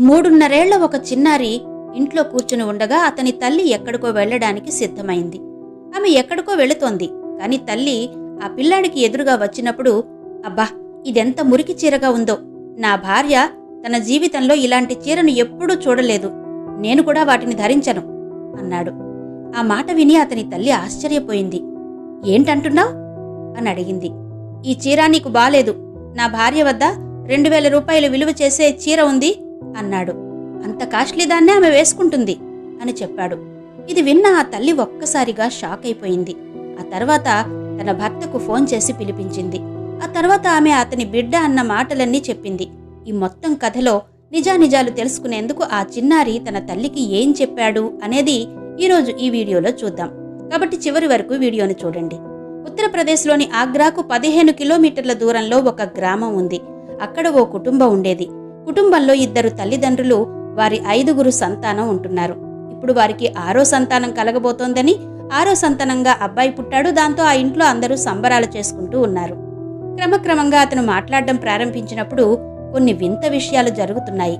మూడున్నరేళ్ళ ఒక చిన్నారి ఇంట్లో కూర్చుని ఉండగా అతని తల్లి ఎక్కడికో వెళ్ళడానికి సిద్ధమైంది. ఆమె ఎక్కడికో వెళుతోంది కాని తల్లి ఆ పిల్లాడికి ఎదురుగా వచ్చినప్పుడు అబ్బా ఇదెంత మురికి చీరగా ఉందో. నా భార్య తన జీవితంలో ఇలాంటి చీరను ఎప్పుడూ చూడలేదు. నేను కూడా వాటిని ధరించను అన్నాడు. ఆ మాట విని అతని తల్లి ఆశ్చర్యపోయింది. ఏంటంటున్నావ్? అని అడిగింది. ఈ చీర నీకు బాలేదు. నా భార్య వద్ద రెండు వేల రూపాయలు విలువ చేసే చీర ఉంది. అన్నాడు. అంత కాస్ట్లీ దాన్నే ఆమె వేసుకుంటుంది అని చెప్పాడు. ఇది విన్న ఆ తల్లి ఒక్కసారిగా షాక్ అయిపోయింది. ఆ తర్వాత తన భర్తకు ఫోన్ చేసి పిలిపించింది. ఆ తర్వాత ఆమె అతని బిడ్డ అన్న మాటలన్నీ చెప్పింది. ఈ మొత్తం కథలో నిజానిజాలు తెలుసుకునేందుకు ఆ చిన్నారి తన తల్లికి ఏం చెప్పాడు అనేది ఈరోజు ఈ వీడియోలో చూద్దాం. కాబట్టి చివరి వరకు వీడియోను చూడండి. ఉత్తరప్రదేశ్లోని ఆగ్రాకు పదిహేను కిలోమీటర్ల దూరంలో ఒక గ్రామం ఉంది. అక్కడ ఓ కుటుంబం ఉండేది. కుటుంబంలో ఇద్దరు తల్లిదండ్రులు వారి ఐదుగురు సంతానం ఉంటున్నారు. ఇప్పుడు వారికి ఆరో సంతానం కలగబోతోందని ఆరో సంతానంగా అబ్బాయి పుట్టాడు దాంతో ఆ ఇంట్లో అందరూ సంబరాలు చేసుకుంటూ ఉన్నారు. క్రమక్రమంగా అతను మాట్లాడడం ప్రారంభించినప్పుడు కొన్ని వింత విషయాలు జరుగుతున్నాయి.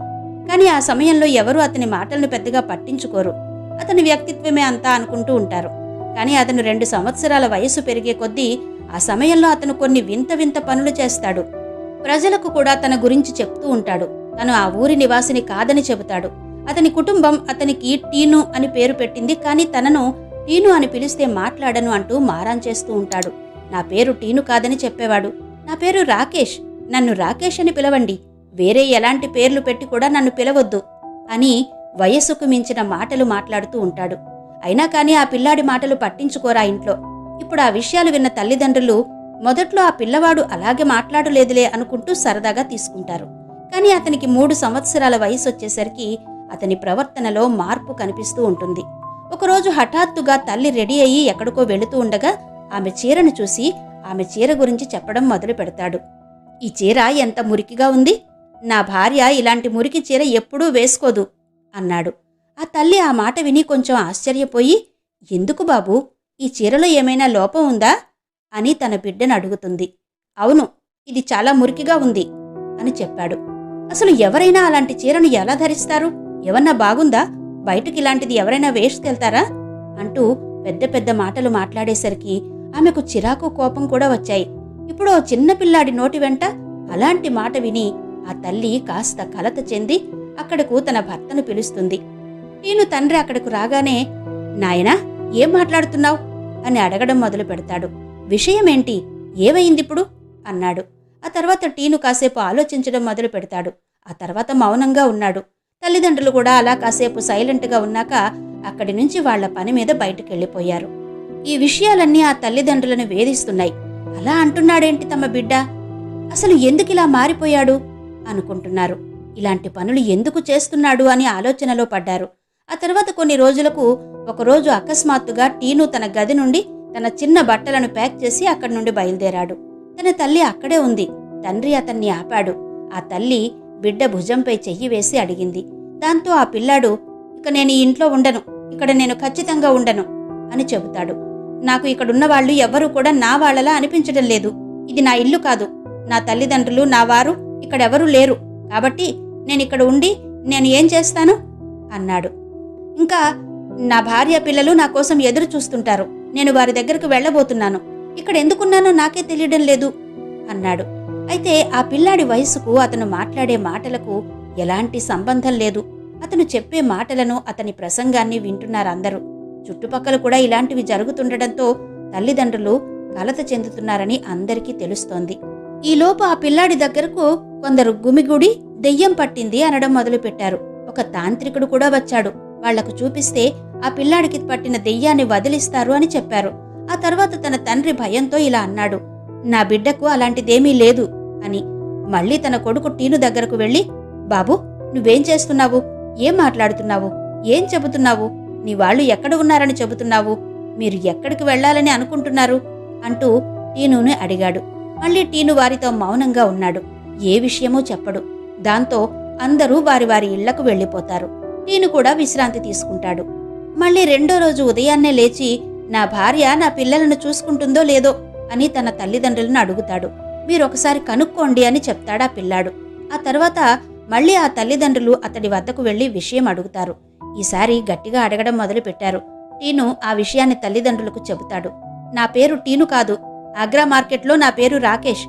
కానీ ఆ సమయంలో ఎవరూ అతని మాటలను పెద్దగా పట్టించుకోరు. అతని వ్యక్తిత్వమే అంతా అనుకుంటూ ఉంటారు. కానీ అతను రెండు సంవత్సరాల వయస్సు పెరిగే కొద్దీ ఆ సమయంలో అతను కొన్ని వింత వింత పనులు చేస్తాడు. ప్రజలకు కూడా తన గురించి చెప్తూ ఉంటాడు. తను ఆ ఊరి నివాసిని కాదని చెబుతాడు. అతని కుటుంబం అతనికి టీను అని పేరు పెట్టింది కానీ తనను టీను అని పిలిస్తే మాట్లాడను అంటూ మారాన్ చేస్తూ ఉంటాడు. నా పేరు టీను కాదని చెప్పేవాడు. నా పేరు రాకేష్. నన్ను రాకేష్ అని పిలవండి. వేరే ఎలాంటి పేర్లు పెట్టి కూడా నన్ను పిలవద్దు అని వయస్సుకు మించిన మాటలు మాట్లాడుతూ ఉంటాడు. అయినా కానీ ఆ పిల్లాడి మాటలు పట్టించుకోరా ఇంట్లో? ఇప్పుడు ఆ విషయాలు విన్న తల్లిదండ్రులు మొదట్లో ఆ పిల్లవాడు అలాగే మాట్లాడలేదులే అనుకుంటూ సరదాగా తీసుకుంటారు. కానీ అతనికి మూడు సంవత్సరాల వయసు వచ్చేసరికి అతని ప్రవర్తనలో మార్పు కనిపిస్తూ ఉంటుంది. ఒకరోజు హఠాత్తుగా తల్లి రెడీ అయ్యి ఎక్కడికో వెళుతూ ఉండగా ఆమె చీరను చూసి ఆమె చీర గురించి చెప్పడం మొదలు పెడతాడు. ఈ చీర ఎంత మురికిగా ఉంది. నా భార్య ఇలాంటి మురికి చీర ఎప్పుడూ వేసుకోదు అన్నాడు. ఆ తల్లి ఆ మాట విని కొంచెం ఆశ్చర్యపోయి ఎందుకు బాబు ఈ చీరలో ఏమైనా లోపం ఉందా? అని తన బిడ్డను అడుగుతుంది. అవును ఇది చాలా మురికిగా ఉంది అని చెప్పాడు. అసలు ఎవరైనా అలాంటి చీరను ఎలా ధరిస్తారు? ఏమన్నా బాగుందా? బయటకి ఇలాంటిది ఎవరైనా వేసుకెళ్తారా? అంటూ పెద్ద పెద్ద మాటలు మాట్లాడేసరికి ఆమెకు చిరాకు కోపం కూడా వచ్చాయి. ఇప్పుడు ఓ చిన్న పిల్లాడి నోటి వెంట అలాంటి మాట విని ఆ తల్లి కాస్త కలత చెంది అక్కడకు తన భర్తను పిలుస్తుంది. నేను తండ్రి అక్కడకు రాగానే నాయనా ఏం మాట్లాడుతున్నావు? అని అడగడం మొదలు పెడతాడు విషయమేంటి ఇప్పుడు? అన్నాడు. ఆ తర్వాత టీను కాసేపు ఆలోచించడం మొదలు పెడతాడు. ఆ తర్వాత మౌనంగా ఉన్నాడు. తల్లిదండ్రులు కూడా అలా కాసేపు సైలెంట్గా ఉన్నాక అక్కడి నుంచి వాళ్ళ పని మీద బయటకెళ్ళిపోయారు. ఈ విషయాలన్నీ ఆ తల్లిదండ్రులను వేధిస్తున్నాయి. అలా అంటున్నాడేంటి తమ బిడ్డ? అసలు ఎందుకిలా మారిపోయాడు? అనుకుంటున్నారు. ఇలాంటి పనులు ఎందుకు చేస్తున్నాడు అని ఆలోచనలో పడ్డారు. ఆ తర్వాత కొన్ని రోజులకు ఒకరోజు అకస్మాత్తుగా టీను తన గది నుండి తన చిన్న బట్టలను ప్యాక్ చేసి అక్కడి నుండి బయలుదేరాడు. తన తల్లి అక్కడే ఉంది. తండ్రి అతన్ని ఆపాడు. ఆ తల్లి బిడ్డ భుజంపై చెయ్యి వేసి అడిగింది. దాంతో ఆ పిల్లాడు ఇక నేను ఈ ఇంట్లో ఉండను. ఇక్కడ నేను ఖచ్చితంగా ఉండను అని చెబుతాడు. నాకు ఇక్కడున్న వాళ్ళు ఎవ్వరూ కూడా నా వాళ్ళలా అనిపించడం లేదు. ఇది నా ఇల్లు కాదు. నా తల్లిదండ్రులు నా వారు ఇక్కడెవరూ లేరు. కాబట్టి నేను ఇక్కడ ఉండి నేను ఏం చేస్తాను? అన్నాడు. ఇంకా నా భార్య పిల్లలు నా కోసం ఎదురు చూస్తుంటారు. నేను వారి దగ్గరకు వెళ్ళబోతున్నాను. ఇక్కడ ఎందుకున్నానో నాకే తెలియడం లేదు అన్నాడు. అయితే ఆ పిల్లాడి వయసుకు అతను మాట్లాడే మాటలకు ఎలాంటి సంబంధం లేదు. అతను చెప్పే మాటలను అతని ప్రసంగాన్ని వింటున్నారు అందరూ చుట్టుపక్కల కూడా ఇలాంటివి జరుగుతుండటంతో తల్లిదండ్రులు కలత చెందుతున్నారని అందరికీ తెలుస్తోంది. ఈలోపు ఆ పిల్లాడి దగ్గరకు కొందరు గుమిగుడి దెయ్యం పట్టింది అనడం మొదలుపెట్టారు. ఒక తాంత్రికుడు కూడా వచ్చాడు. వాళ్ళకు చూపిస్తే ఆ పిల్లాడికి పట్టిన దెయ్యాన్ని వదిలిస్తారు అని చెప్పారు. ఆ తర్వాత తన తండ్రి భయంతో ఇలా అన్నాడు నా బిడ్డకు అలాంటిదేమీ లేదు అని. మళ్ళీ తన కొడుకు టీను దగ్గరకు వెళ్ళి బాబు నువ్వేం చేస్తున్నావు? ఏం మాట్లాడుతున్నావు? ఏం చెబుతున్నావు? నీ వాళ్ళు ఎక్కడ ఉన్నారని చెబుతున్నావు? మీరు ఎక్కడికి వెళ్ళాలని అనుకుంటున్నారు? అంటూ టీనుని అడిగాడు. మళ్ళీ టీను వారితో మౌనంగా ఉన్నాడు. ఏ విషయమూ చెప్పడు. దాంతో అందరూ వారి వారి ఇళ్ళకు వెళ్ళిపోతారు. టీను కూడా విశ్రాంతి తీసుకుంటాడు. మళ్ళీ రెండో రోజు ఉదయాన్నే లేచి నా భార్య నా పిల్లలను చూసుకుంటుందో లేదో అని తన తల్లిదండ్రులను అడుగుతాడు. మీరొకసారి కనుక్కోండి అని చెప్తాడా పిల్లాడు. ఆ తర్వాత మళ్ళీ ఆ తల్లిదండ్రులు అతడి వద్దకు వెళ్ళి విషయం అడుగుతారు. ఈసారి గట్టిగా అడగడం మొదలుపెట్టారు. టీను ఆ విషయాన్ని తల్లిదండ్రులకు చెబుతాడు. నా పేరు టీను కాదు. ఆగ్రా మార్కెట్లో నా పేరు రాకేష్.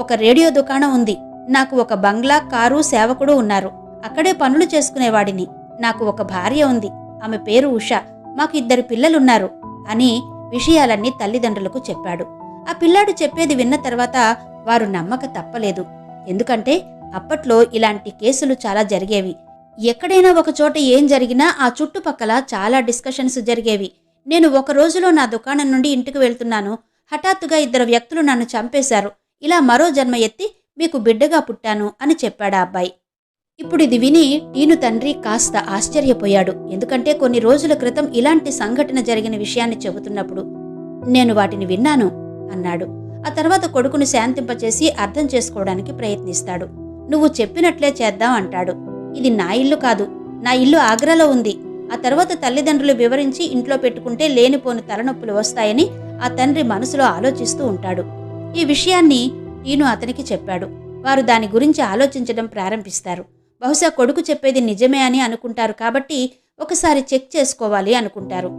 ఒక రేడియో దుకాణం ఉంది. నాకు ఒక బంగ్లా కారు సేవకుడు ఉన్నారు. అక్కడే పనులు చేసుకునేవాడిని. నాకు ఒక భార్య ఉంది. ఆమె పేరు ఉష. మాకు ఇద్దరు పిల్లలున్నారు. అని విషయాలన్నీ తల్లిదండ్రులకు చెప్పాడు. ఆ పిల్లాడు చెప్పేది విన్న తర్వాత వారు నమ్మక తప్పలేదు. ఎందుకంటే అప్పట్లో ఇలాంటి కేసులు చాలా జరిగేవి. ఎక్కడైనా ఒక చోట ఏం జరిగినా ఆ చుట్టుపక్కల చాలా డిస్కషన్స్ జరిగేవి. నేను ఒక రోజులో నా దుకాణం నుండి ఇంటికి వెళ్తున్నాను. హఠాత్తుగా ఇద్దరు వ్యక్తులు నన్ను చంపేశారు. ఇలా మరో జన్మ ఎత్తి మీకు బిడ్డగా పుట్టాను అని చెప్పాడు ఆ అబ్బాయి. ఇప్పుడు ఇది విని టీను తండ్రి కాస్త ఆశ్చర్యపోయాడు. ఎందుకంటే కొన్ని రోజుల క్రితం ఇలాంటి సంఘటన జరిగిన విషయాన్ని చెబుతున్నప్పుడు నేను వాటిని విన్నాను అన్నాడు. ఆ తర్వాత కొడుకును శాంతింపచేసి అర్థం చేసుకోవడానికి ప్రయత్నిస్తాడు. నువ్వు చెప్పినట్లే చేద్దాం అంటాడు. ఇది నా ఇల్లు కాదు నా ఇల్లు ఆగ్రాలో ఉంది. ఆ తర్వాత తల్లిదండ్రులు వివరించి ఇంట్లో పెట్టుకుంటే లేనిపోని తలనొప్పులు వస్తాయని ఆ తండ్రి మనసులో ఆలోచిస్తూ ఉంటాడు. ఈ విషయాన్ని టీను అతనికి చెప్పాడు. వారు దాని గురించి ఆలోచించడం ప్రారంభిస్తారు. బహుశా కొడుకు చెప్పేది నిజమే అని అనుకుంటారు కాబట్టి ఒకసారి చెక్ చేసుకోవాలి అనుకుంటారు.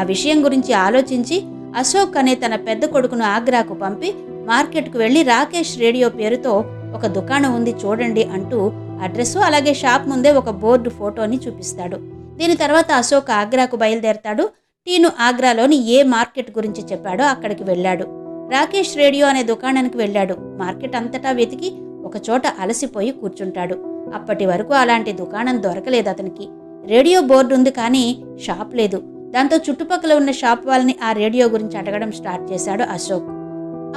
ఆ విషయం గురించి ఆలోచించి అశోక్ అనే తన పెద్ద కొడుకును ఆగ్రాకు పంపి మార్కెట్కు వెళ్ళి రాకేష్ రేడియో పేరుతో ఒక దుకాణం ఉంది చూడండి అంటూ అడ్రస్ అలాగే షాప్ ముందే ఒక బోర్డు ఫోటోని చూపిస్తాడు. దీని తర్వాత అశోక్ ఆగ్రాకు బయలుదేరతాడు. టీను ఆగ్రాలోని ఏ మార్కెట్ గురించి చెప్పాడో అక్కడికి వెళ్ళాడు. రాకేష్ రేడియో అనే దుకాణానికి వెళ్ళాడు. మార్కెట్ అంతటా వెతికి ఒకచోట అలసిపోయి కూర్చుంటాడు. అప్పటి వరకు అలాంటి దుకాణం దొరకలేదు అతనికి. రేడియో బోర్డు ఉంది కానీ షాప్ లేదు. దాంతో చుట్టుపక్కల ఉన్న షాప్ వాళ్ళని ఆ రేడియో గురించి అడగడం స్టార్ట్ చేశాడు అశోక్.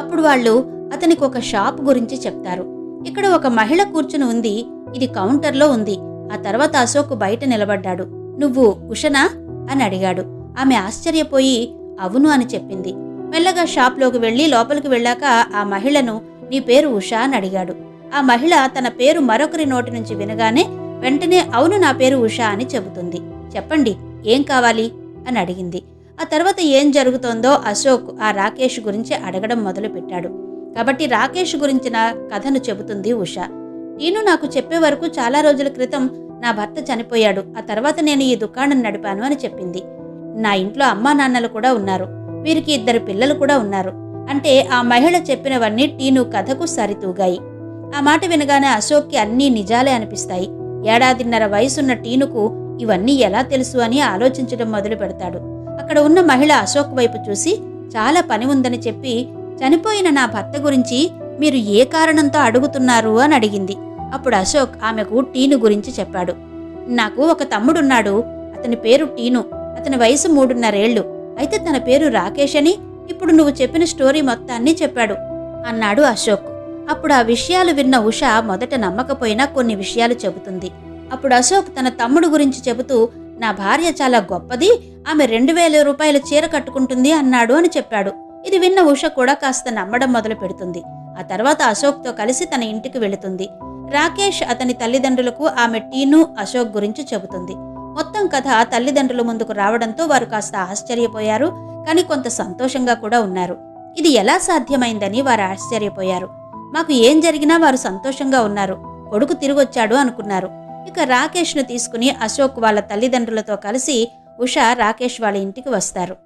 అప్పుడు వాళ్ళు అతనికి ఒక షాప్ గురించి చెప్తారు. ఇక్కడ ఒక మహిళ కూర్చుని ఉంది. ఇది కౌంటర్లో ఉంది. ఆ తర్వాత అశోక్ బయట నిలబడ్డాడు. నువ్వు ఉషనా? అని అడిగాడు. ఆమె ఆశ్చర్యపోయి అవును అని చెప్పింది. మెల్లగా షాప్లోకి వెళ్ళి లోపలికి వెళ్ళాక ఆ మహిళను నీ పేరు ఉషా అని అడిగాడు. ఆ మహిళ తన పేరు మరొకరి నోటి నుంచి వినగానే వెంటనే అవును నా పేరు ఉషా అని చెబుతుంది. చెప్పండి ఏం కావాలి? అని అడిగింది. ఆ తర్వాత ఏం జరుగుతోందో అశోక్ ఆ రాకేష్ గురించి అడగడం మొదలుపెట్టాడు. కాబట్టి రాకేష్ గురించిన కథను చెబుతుంది ఉష. నేను నాకు చెప్పే వరకు చాలా రోజుల క్రితం నా భర్త చనిపోయాడు. ఆ తర్వాత నేను ఈ దుకాణం నడిపాను అని చెప్పింది. నా ఇంట్లో అమ్మా నాన్నలు కూడా ఉన్నారు. వీరికి ఇద్దరు పిల్లలు కూడా ఉన్నారు. అంటే ఆ మహిళ చెప్పినవన్నీ టీను కథకు సరితూగాయి. ఆ మాట వినగానే అశోక్కి అన్నీ నిజాలే అనిపిస్తాయి. ఏడాదిన్నర వయసున్న టీనుకు ఇవన్నీ ఎలా తెలుసు అని ఆలోచించడం మొదలు పెడతాడు. అక్కడ ఉన్న మహిళ అశోక్ వైపు చూసి చాలా పని ఉందని చెప్పి చనిపోయిన నా భర్త గురించి మీరు ఏ కారణంతో అడుగుతున్నారు? అని అడిగింది. అప్పుడు అశోక్ ఆమెకు టీను గురించి చెప్పాడు. నాకు ఒక తమ్ముడున్నాడు. అతని పేరు టీను. అతని వయసు మూడున్నరేళ్ళు అయితే తన పేరు రాకేష్ అని ఇప్పుడు నువ్వు చెప్పిన స్టోరీ మొత్తాన్ని చెప్పాడు అన్నాడు అశోక్. అప్పుడు ఆ విషయాలు విన్న ఉష మొదట నమ్మకపోయినా కొన్ని విషయాలు చెబుతుంది. అప్పుడు అశోక్ తన తమ్ముడు గురించి చెబుతూ నా భార్య చాలా గొప్పది ఆమె రెండు వేల రూపాయల చీర కట్టుకుంటుంది అన్నాడు అని చెప్పాడు. ఇది విన్న ఉష కూడా కాస్త నమ్మడం మొదలు పెడుతుంది. ఆ తర్వాత అశోక్తో కలిసి తన ఇంటికి వెళుతుంది. రాకేష్ అతని తల్లిదండ్రులకు ఆమె టీను అశోక్ గురించి చెబుతుంది. మొత్తం కథ తల్లిదండ్రుల ముందుకు రావడంతో వారు కాస్త ఆశ్చర్యపోయారు కానీ కొంత సంతోషంగా కూడా ఉన్నారు. ఇది ఎలా సాధ్యమైందని వారు ఆశ్చర్యపోయారు. మాకు ఏం జరిగినా వారు సంతోషంగా ఉన్నారు. కొడుకు తిరిగొచ్చాడు అనుకున్నారు. ఇక రాకేష్ను తీసుకుని అశోక్ వాళ్ళ తల్లిదండ్రులతో కలిసి ఉష రాకేష్ వాళ్ళ ఇంటికి వస్తారు.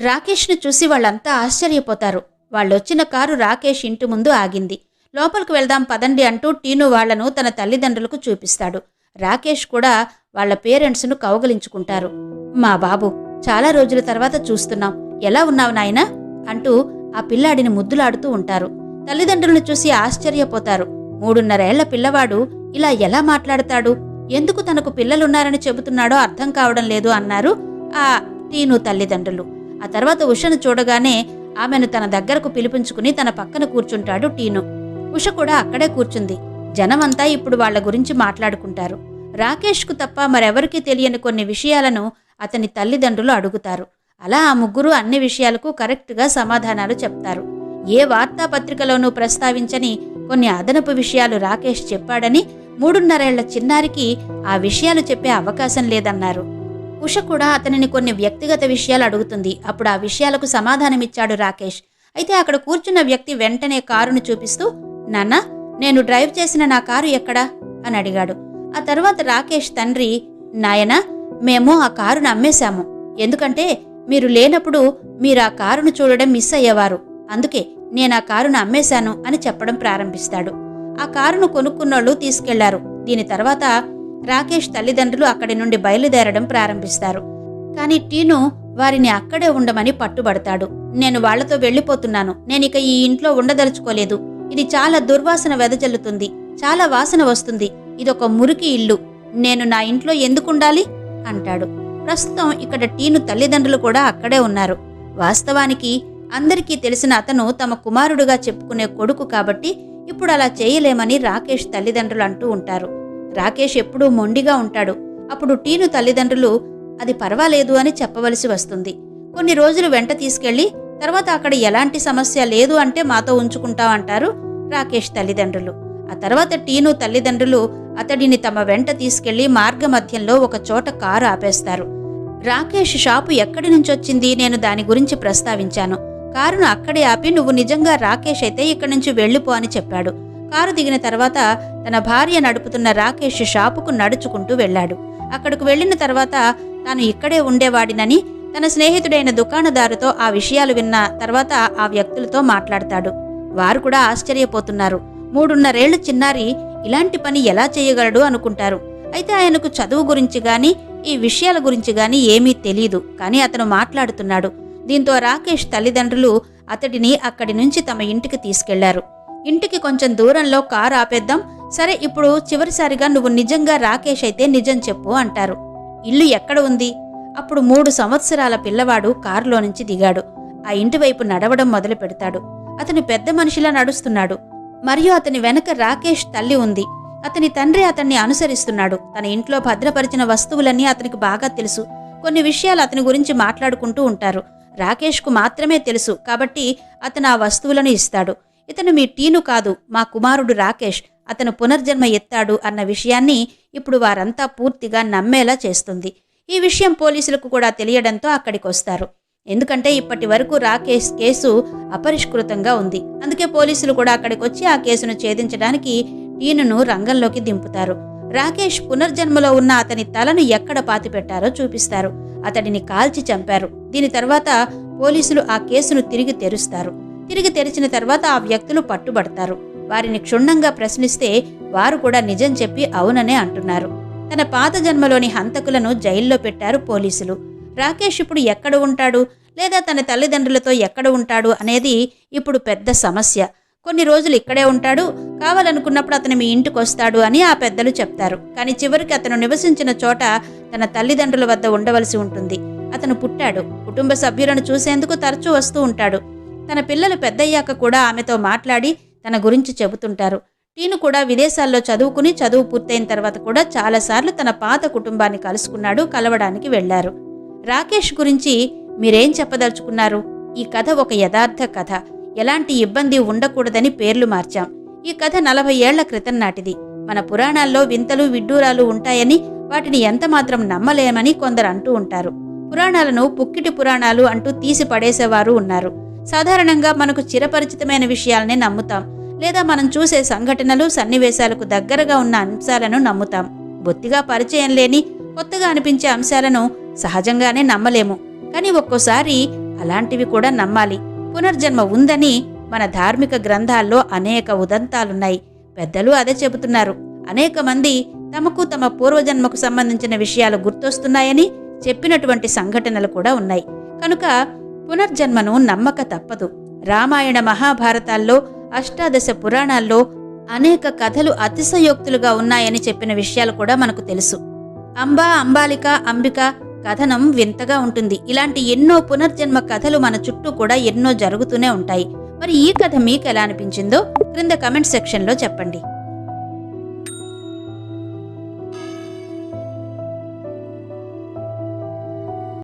రాకేష్ను చూసి వాళ్ళంతా ఆశ్చర్యపోతారు. వాళ్ళొచ్చిన కారు రాకేష్ ఇంటి ముందు ఆగింది. లోపలికి వెళ్దాం పదండి అంటూ టీను వాళ్ళను తన తల్లిదండ్రులకు చూపిస్తాడు. రాకేష్ కూడా వాళ్ళ పేరెంట్స్ను కౌగలించుకుంటారు. మా బాబు చాలా రోజుల తర్వాత చూస్తున్నాం. ఎలా ఉన్నావు నాయనా? అంటూ ఆ పిల్లాడిని ముద్దులాడుతూ ఉంటారు. తల్లిదండ్రులను చూసి ఆశ్చర్యపోతారు. మూడున్నరేళ్ళ పిల్లవాడు ఇలా ఎలా మాట్లాడతాడు? ఎందుకు తనకు పిల్లలున్నారని చెబుతున్నాడో అర్థం కావడం లేదు అన్నారు ఆ టీను తల్లిదండ్రులు. ఆ తర్వాత ఉషను చూడగానే ఆమెను తన దగ్గరకు పిలిపించుకుని తన పక్కన కూర్చుంటాడు టీను. ఉష కూడా అక్కడే కూర్చుంది. జనమంతా ఇప్పుడు వాళ్ళ గురించి మాట్లాడుకుంటారు. రాకేష్కు తప్ప మరెవరికీ తెలియని కొన్ని విషయాలను అతని తల్లిదండ్రులు అడుగుతారు. అలా ఆ ముగ్గురు అన్ని విషయాలకు కరెక్ట్గా సమాధానాలు చెప్తారు. ఏ వార్తాపత్రికలోనూ ప్రస్తావించని కొన్ని అదనపు విషయాలు రాకేష్ చెప్పాడని మూడున్నరేళ్ళ చిన్నారికి ఆ విషయాలు చెప్పే అవకాశం లేదన్నారు. ఉష కూడా అతనిని కొన్ని వ్యక్తిగత విషయాలు అడుగుతుంది. అప్పుడు ఆ విషయాలకు సమాధానమిచ్చాడు రాకేష్. అయితే అక్కడ కూర్చున్న వ్యక్తి వెంటనే కారును చూపిస్తూ నాన్న నేను డ్రైవ్ చేసిన నా కారు ఎక్కడా? అని అడిగాడు. ఆ తర్వాత రాకేష్ తండ్రి నాయనా మేము ఆ కారును అమ్మేశాము. ఎందుకంటే మీరు లేనప్పుడు మీరు ఆ కారును చూడడం మిస్ అయ్యేవారు. అందుకే నేను ఆ కారును అమ్మేశాను అని చెప్పడం ప్రారంభిస్తాడు. ఆ కారును కొనుక్కున్నోళ్ళు తీసుకెళ్ళారు. దీని తర్వాత రాకేష్ తల్లిదండ్రులు అక్కడి నుండి బయలుదేరడం ప్రారంభిస్తారు. కానీ టీను వారిని అక్కడే ఉండమని పట్టుబడతాడు. నేను వాళ్ళతో వెళ్ళిపోతున్నాను. నేనిక ఈ ఇంట్లో ఉండదలుచుకోలేదు. ఇది చాలా దుర్వాసన వెదజల్లుతుంది. చాలా వాసన వస్తుంది. ఇదొక మురికి ఇల్లు. నేను నా ఇంట్లో ఎందుకుండాలి? అంటాడు. ప్రస్తుతం ఇక్కడ టీను తల్లిదండ్రులు కూడా అక్కడే ఉన్నారు. వాస్తవానికి అందరికీ తెలిసిన అతను తమ కుమారుడుగా చెప్పుకునే కొడుకు కాబట్టి ఇప్పుడు అలా చేయలేమని రాకేష్ తల్లిదండ్రులు అంటూ ఉంటారు. రాకేష్ ఎప్పుడూ మొండిగా ఉంటాడు. అప్పుడు టీను తల్లిదండ్రులు అది పర్వాలేదు అని చెప్పవలసి వస్తుంది. కొన్ని రోజులు వెంట తీసుకెళ్ళి తర్వాత అక్కడ ఎలాంటి సమస్య లేదు అంటే మాతో ఉంచుకుంటామంటారు రాకేష్ తల్లిదండ్రులు. ఆ తర్వాత టీను తల్లిదండ్రులు అతడిని తమ వెంట తీసుకెళ్ళి మార్గమధ్యంలో ఒక చోట కారు ఆపేస్తారు. రాకేష్ షాపు ఎక్కడి నుంచొచ్చింది? నేను దాని గురించి ప్రస్తావించాను. కారును అక్కడే ఆపి నువ్వు నిజంగా రాకేష్ అయితే ఇక్కడి నుంచి వెళ్ళిపో అని చెప్పాడు. కారు దిగిన తర్వాత తన భార్య నడుపుతున్న రాకేష్ షాపుకు నడుచుకుంటూ వెళ్ళాడు. అక్కడకు వెళ్ళిన తర్వాత తాను ఇక్కడే ఉండేవాడినని తన స్నేహితుడైన దుకాణదారుతో ఆ విషయాలు విన్న తర్వాత ఆ వ్యక్తులతో మాట్లాడతాడు. వారు కూడా ఆశ్చర్యపోతున్నారు. మూడున్నరేళ్ళు చిన్నారి ఇలాంటి పని ఎలా చేయగలడు అనుకుంటారు. అయితే ఆయనకు చదువు గురించి గాని ఈ విషయాల గురించి గాని ఏమీ తెలియదు కానీ అతను మాట్లాడుతున్నాడు. దీంతో రాకేష్ తల్లిదండ్రులు అతడిని అక్కడి నుంచి తమ ఇంటికి తీసుకెళ్ళారు. ఇంటికి కొంచెం దూరంలో కారు ఆపేద్దాం. సరే ఇప్పుడు చివరిసారిగా నువ్వు నిజంగా రాకేష్ అయితే నిజం చెప్పు అంటారు. ఇల్లు ఎక్కడ ఉంది? అప్పుడు మూడు సంవత్సరాల పిల్లవాడు కారులో నుంచి దిగాడు. ఆ ఇంటి వైపు నడవడం మొదలు పెడతాడు. అతని పెద్ద మనిషిలా నడుస్తున్నాడు. మరియు అతని వెనక రాకేష్ తల్లి ఉంది. అతని తండ్రి అతన్ని అనుసరిస్తున్నాడు. తన ఇంట్లో భద్రపరిచిన వస్తువులన్నీ అతనికి బాగా తెలుసు. కొన్ని విషయాలు అతని గురించి మాట్లాడుకుంటూ ఉంటారు. రాకేష్కు మాత్రమే తెలుసు కాబట్టి అతను ఆ వస్తువులను ఇస్తాడు. ఇతను మీ టీను కాదు మా కుమారుడు రాకేష్. అతను పునర్జన్మ ఎత్తాడు అన్న విషయాన్ని ఇప్పుడు వారంతా పూర్తిగా నమ్మేలా చేస్తుంది. ఈ విషయం పోలీసులకు కూడా తెలియడంతో అక్కడికి వస్తారు ఎందుకంటే ఇప్పటి వరకు రాకేష్ కేసు అపరిష్కృతంగా ఉంది. అందుకే పోలీసులు కూడా అక్కడికి వచ్చి ఆ కేసును ఛేదించడానికి టీనును రంగంలోకి దింపుతారు. రాకేష్ పునర్జన్మలో ఉన్న అతని తలను ఎక్కడ పాతిపెట్టారో చూపిస్తారు. అతడిని కాల్చి చంపారు. దీని తర్వాత పోలీసులు ఆ కేసును తిరిగి తెరుస్తారు. తిరిగి తెరిచిన తర్వాత ఆ వ్యక్తులు పట్టుబడతారు. వారిని క్షుణ్ణంగా ప్రశ్నిస్తే వారు కూడా నిజం చెప్పి అవుననే అంటున్నారు. తన పాత జన్మలోని హంతకులను జైల్లో పెట్టారు పోలీసులు. రాకేష్ ఇప్పుడు ఎక్కడ ఉంటాడు? లేదా తన తల్లిదండ్రులతో ఎక్కడ ఉంటాడు అనేది ఇప్పుడు పెద్ద సమస్య. కొన్ని రోజులు ఇక్కడే ఉంటాడు కావాలనుకున్నప్పుడు అతను మీ ఇంటికి వస్తాడు అని ఆ పెద్దలు చెప్తారు. కానీ చివరికి అతను నివసించిన చోట తన తల్లిదండ్రుల వద్ద ఉండవలసి ఉంటుంది. అతను పుట్టాడు. కుటుంబ సభ్యులను చూసేందుకు తరచూ వస్తూ ఉంటాడు. తన పిల్లలు పెద్దయ్యాక కూడా ఆమెతో మాట్లాడి తన గురించి చెబుతుంటారు. టీను కూడా విదేశాల్లో చదువుకుని చదువు పూర్తయిన తర్వాత కూడా చాలాసార్లు తన పాత కుటుంబాన్ని కలుసుకున్నాడు కలవడానికి వెళ్ళారు రాకేష్ గురించి మీరేం చెప్పదలుచుకున్నారు? ఈ కథ ఒక యథార్థ కథ. ఎలాంటి ఇబ్బంది ఉండకూడదని పేర్లు మార్చాం. ఈ కథ నలభై ఏళ్ళ క్రితం నాటిది. మన పురాణాల్లో వింతలు విడ్డూరాలు ఉంటాయని వాటిని ఎంతమాత్రం నమ్మలేమని కొందరు అంటూ ఉంటారు. పురాణాలను పుక్కిటి పురాణాలు అంటూ తీసి పడేసేవారు ఉన్నారు. సాధారణంగా మనకు చిరపరిచితమైన విషయాలనే నమ్ముతాం. లేదా మనం చూసే సంఘటనలు సన్నివేశాలకు దగ్గరగా ఉన్న అంశాలను నమ్ముతాం. బొత్తిగా పరిచయం లేని కొత్తగా అనిపించే అంశాలను సహజంగానే నమ్మలేము. కానీ ఒక్కోసారి అలాంటివి కూడా నమ్మాలి. పునర్జన్మ ఉందని మన ధార్మిక గ్రంథాల్లో అనేక ఉదంతాలున్నాయి. పెద్దలు అదే చెబుతున్నారు. అనేక మంది తమకు తమ పూర్వజన్మకు సంబంధించిన విషయాలు గుర్తొస్తున్నాయని చెప్పినటువంటి సంఘటనలు కూడా ఉన్నాయి. కనుక పునర్జన్మను నమ్మక తప్పదు. రామాయణ మహాభారతాల్లో అష్టాదశ పురాణాల్లో అనేక కథలు అతిశయోక్తులుగా ఉన్నాయని చెప్పిన విషయాలు కూడా మనకు తెలుసు. అంబా అంబాలిక అంబిక కథనం వింతగా ఉంటుంది. ఇలాంటి ఎన్నో పునర్జన్మ కథలు మన చుట్టూ కూడా ఎన్నో జరుగుతూనే ఉంటాయి. మరి ఈ కథ మీకు ఎలా అనిపించిందో క్రింద కమెంట్ సెక్షన్లో చెప్పండి.